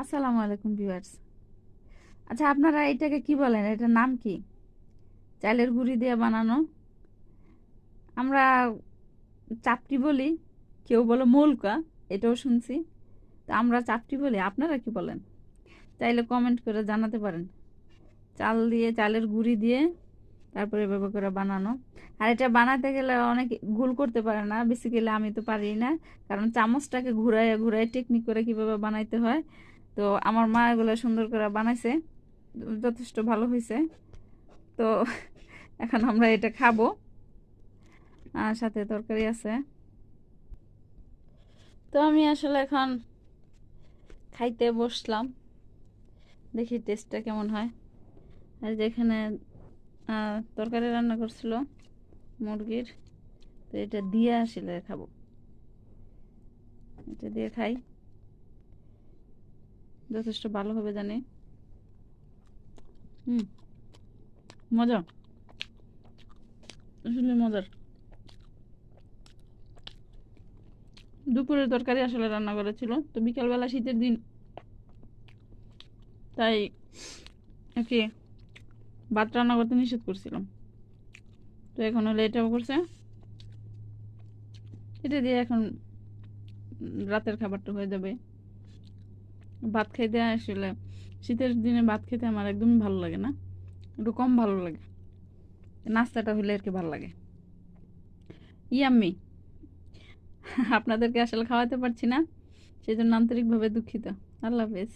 আসসালামু আলাইকুম ভিউয়ার্স। আচ্ছা আপনারা এটাকে কি বলেন? এটার নাম কি? চালের গুঁড়ি দিয়ে বানানো। আমরা চাপটি বলি, কেউ বলে মৌলকা, এটাও শুনছি। তা আমরা চাপটি বলি, আপনারা কি বলেন? চাইলে কমেন্ট করে জানাতে পারেন। চাল দিয়ে, চালের গুঁড়ি দিয়ে তারপরে এভাবে করে বানানো। আর এটা বানাতে গেলে অনেক গুল করতে পারে না। বেসিক্যালি আমি তো পারি না। কারণ চামচটাকে ঘুরায় ঘুরায় টেকনিক করে কীভাবে বানাইতে হয় তো আমার মা এগুলো সুন্দর করে বানাইছে, যথেষ্ট ভালো হয়েছে তো এখন আমরা এটা খাব। আর সাথে তরকারি আছে। তো আমি আসলে এখন খাইতে বসলাম। দেখি টেস্টটা কেমন হয়। আর যেখানে তরকারি রান্না করছিল মুরগির। তো এটা দিয়ে আসলে খাব। এটা দিয়ে খাই। যথেষ্ট ভালো হবে জানি। হুম, মজা। আসলে মজার। দুপুরের তরকারি আসলে রান্না করেছিল, তো বিকালবেলা শীতের দিন। তাই আর কি ভাত রান্না করতে নিষেধ করছিলাম। তো এখন হলে এটাও করছে। এটা দিয়ে এখন রাতের খাবারটা হয়ে যাবে। ভাত খাইতে আসলে শীতের দিনে ভাত খেতে আমার একদমই ভালো লাগে না। একটু কম ভালো লাগে। নাস্তাটা হলে আর কি ভালো লাগে। ইয়াম্মি, আপনাদেরকে আসলে খাওয়াতে পারছি না সেই জন্য আন্তরিকভাবে দুঃখিত। আল্লাহ হাফেজ।